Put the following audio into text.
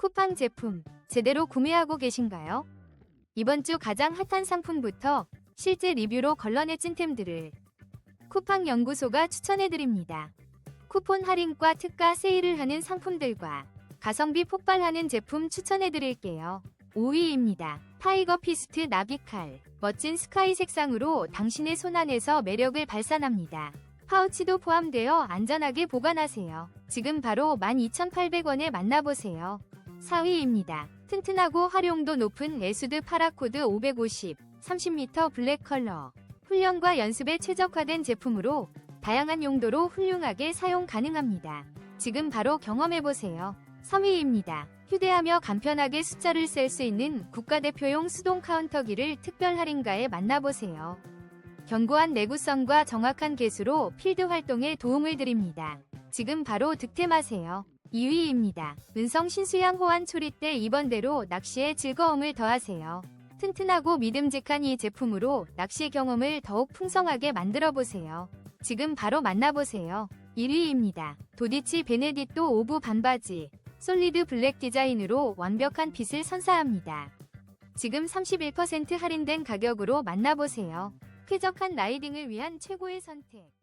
쿠팡 제품 제대로 구매하고 계신가요? 이번 주 가장 핫한 상품부터 실제 리뷰로 걸러내 찐템들을 쿠팡 연구소가 추천해드립니다. 쿠폰 할인과 특가 세일을 하는 상품들과 가성비 폭발하는 제품 추천해드릴게요. 5위입니다. 타이거 피스트 나비칼. 멋진 스카이 색상으로 당신의 손안에서 매력을 발산합니다. 파우치도 포함되어 안전하게 보관하세요. 지금 바로 12,800원에 만나보세요. 4위입니다. 튼튼하고 활용도 높은 에수드 파라코드 550, 30m 블랙 컬러. 훈련과 연습에 최적화된 제품으로 다양한 용도로 훌륭하게 사용 가능합니다. 지금 바로 경험해보세요. 3위입니다. 휴대하며 간편하게 숫자를 셀 수 있는 국가대표용 수동 카운터기를 특별 할인가에 만나보세요. 견고한 내구성과 정확한 개수로 필드 활동에 도움을 드립니다. 지금 바로 득템하세요. 2위입니다. 은성 신수양 호환 초리대 2번대로 낚시의 즐거움을 더하세요. 튼튼하고 믿음직한 이 제품으로 낚시 경험을 더욱 풍성하게 만들어 보세요. 지금 바로 만나보세요. 1위입니다. 도디치 베네디토 오브 반바지. 솔리드 블랙 디자인으로 완벽한 핏을 선사합니다. 지금 31% 할인된 가격으로 만나보세요. 쾌적한 라이딩을 위한 최고의 선택.